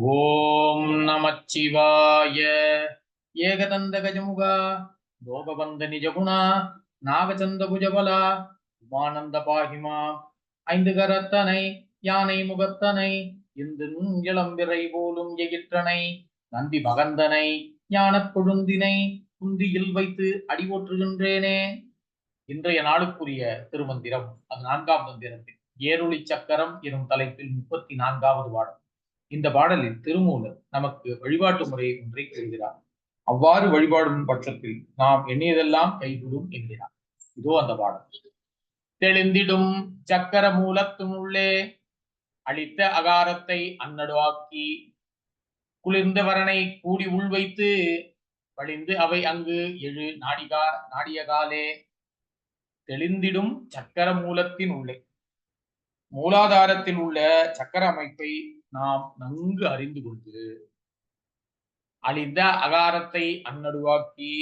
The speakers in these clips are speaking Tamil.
ஓம் நமச்சிவாய. ஏகதந்த கஜமுகா லோகபந்த நிஜகுணா நாகச்சந்த புஜபலா உமானந்த பாகிமா ஐந்து கரத்தனை யானை முகத்தனை இந்து இளம்பிறை போலும் எகிற்றனை நந்தி மகந்தனை ஞானப் கொழுந்தினை குந்தியில் வைத்து அடிபோற்றுகின்றேனே இன்றைய நாளுக்குரிய திருமந்திரம் அது நான்காம் மந்திரத்தில் ஏருளி சக்கரம் எனும் தலைப்பில் முப்பத்தி நான்காவது பாடம் இந்த பாடலில் திருமூலர் நமக்கு வழிபாட்டு முறை ஒன்றை கூறுகிறார். அவ்வாறு வழிபாடும் பட்சத்தில் நாம் எண்ணியதெல்லாம் கைகூடும் என்கிறார். இதோ அந்த பாடல். தெளிந்திடும் சக்கர மூலத்தும் உள்ளே அளித்த அகாரத்தை அன்னடுவாக்கி குளிர்ந்த வரனை கூடி உள்வைத்து வழிந்து அவை அங்கு எழு நாடிகா நாடியகாலே தெளிந்திடும் சக்கர மூலத்தின் உள்ளே. மூலாதாரத்தில் உள்ள சக்கர அமைப்பை நாம் நன்கு அறிந்து கொண்டு அழிந்த அகாரத்தை அந்நடுவாக்கி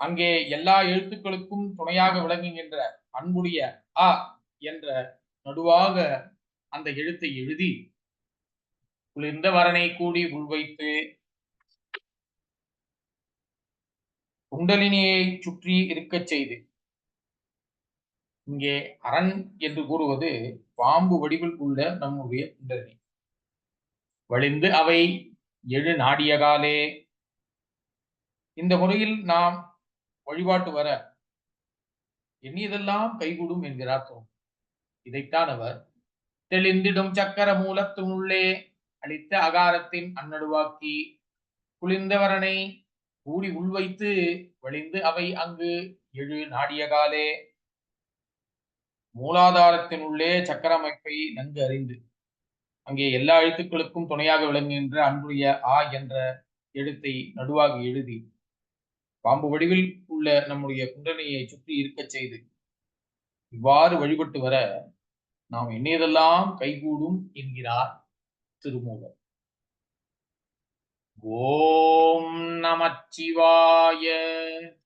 அங்கே எல்லா எழுத்துக்களுக்கும் துணையாக விளங்குகின்ற அன்புடைய அ என்ற நடுவாக அந்த எழுத்தை எழுதி குளிர்ந்த வரனை கூடி உள்வைத்து குண்டலினியை சுற்றி இருக்கச் செய்து இங்கே அரண் என்று கூறுவது பாம்பு வடிவில் உள்ள நம்முடைய குண்டலினி வழிந்து அவை எழு நாடியகாலே. இந்த முறையில் நாம் வழிபாட்டு வர எண்ணியதெல்லாம் கைகூடும் என்கிறார் தோம் இதைத்தான் அவர் தெளிந்திடும் சக்கர மூலத்தின் உள்ளே அளித்த அகாரத்தின் அன்னடுவாக்கி குளிர்ந்தவரனை கூடி உள்வைத்து வழிந்து அவை அங்கு எழு நாடியகாலே. மூலாதாரத்தின் உள்ளே சக்கர அமைப்பை நன்கு அறிந்து அங்கே எல்லா எழுத்துக்களுக்கும் துணையாக விளங்குகின்ற அன்புடைய ஆ என்ற எழுத்தை நடுவாக எழுதி பாம்பு வடிவில் உள்ள நம்முடைய குண்டனையை சுற்றி இருக்கச் செய்து இவ்வாறு வழிபட்டு வர நாம் எண்ணியதெல்லாம் கைகூடும் என்கிறார் திருமூலர். ஓம் நமச்சிவாய.